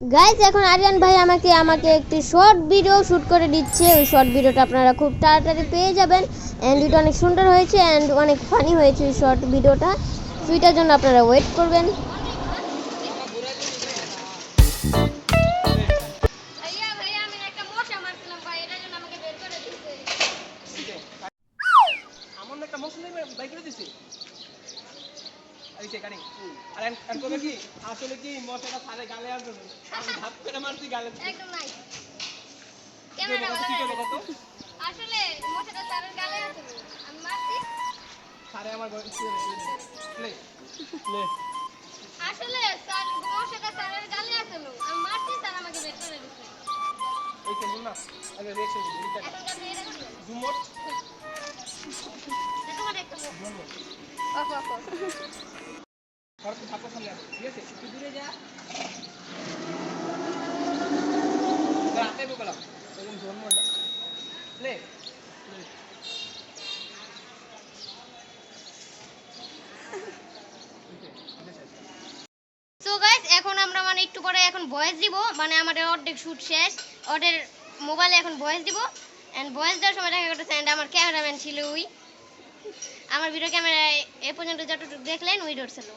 Guys এখন আরিয়ান ভাই আমাকে আমাকে একটি শর্ট ভিডিও শ্যুট করে দিচ্ছে। ওই শর্ট ভিডিওটা আপনারা খুব তাড়াতাড়ি পেয়ে যাবেন। অ্যান্ড এটা অনেক সুন্দর হয়েছে অ্যান্ড অনেক ফানি হয়েছে ওই শর্ট ভিডিওটা সুইটার জন্য আপনারা ওয়েট করবেন। করে দিছি? আসলে কি মশাটা সারে গালে আসবে আমি ধাপ করে মারছি গালে একদম নাই? আসলে মশাটা তারের গালে আছে আমি মারছি। সারে আমার গলা লে। লে। আসলে স্যার মশাটা তারের গালে আছে আমি মারছি স্যার আমাকে বের করে দিয়েছে এই কেমন না আগে রিঅ্যাকশন দিই এটা এখন আমরা মানে একটু পরে এখন ভয়েস দিব। মানে আমাদের অর্ধেক শুট শেষ। ওদের মোবাইলে এখন ভয়েস দিব। এন্ড ভয়েস দেওয়ার সময় দেখা করতেছে আমার ক্যামেরাম্যান ছিল ওই। আমার ভিডিও ক্যামেরায় এ পর্যন্ত যতটুকু দেখলেন ওই ধরছিল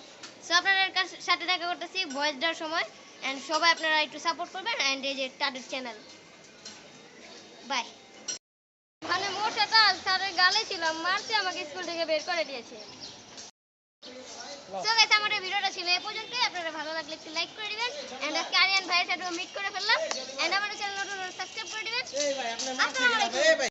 সো আপনাদের কাছ- সাথে দেখা করতেছি ভয়েস দেওয়ার সময়। এন্ড সবাই আপনারা একটু সাপোর্ট করবেন অ্যান্ড এই যে তাদের চ্যানেল বাই মানে মশাটা স্যারের গালে ছিল মারতে আমাকে স্কুল থেকে বের করে দিয়েছে। সো গাইস আমাদের ভিডিওটা ছিল এই পর্যন্তই। আপনারা ভালো লাগলে একটু লাইক করে দিবেন। এন্ড আজকে আরিয়ান ভাইয়ের সাথে মিট করে ফেললাম। এন্ড আমাদের চ্যানেল নতুন সাবস্ক্রাইব করে দিবেন। এই ভাই আপনার আসসালামু আলাইকুম।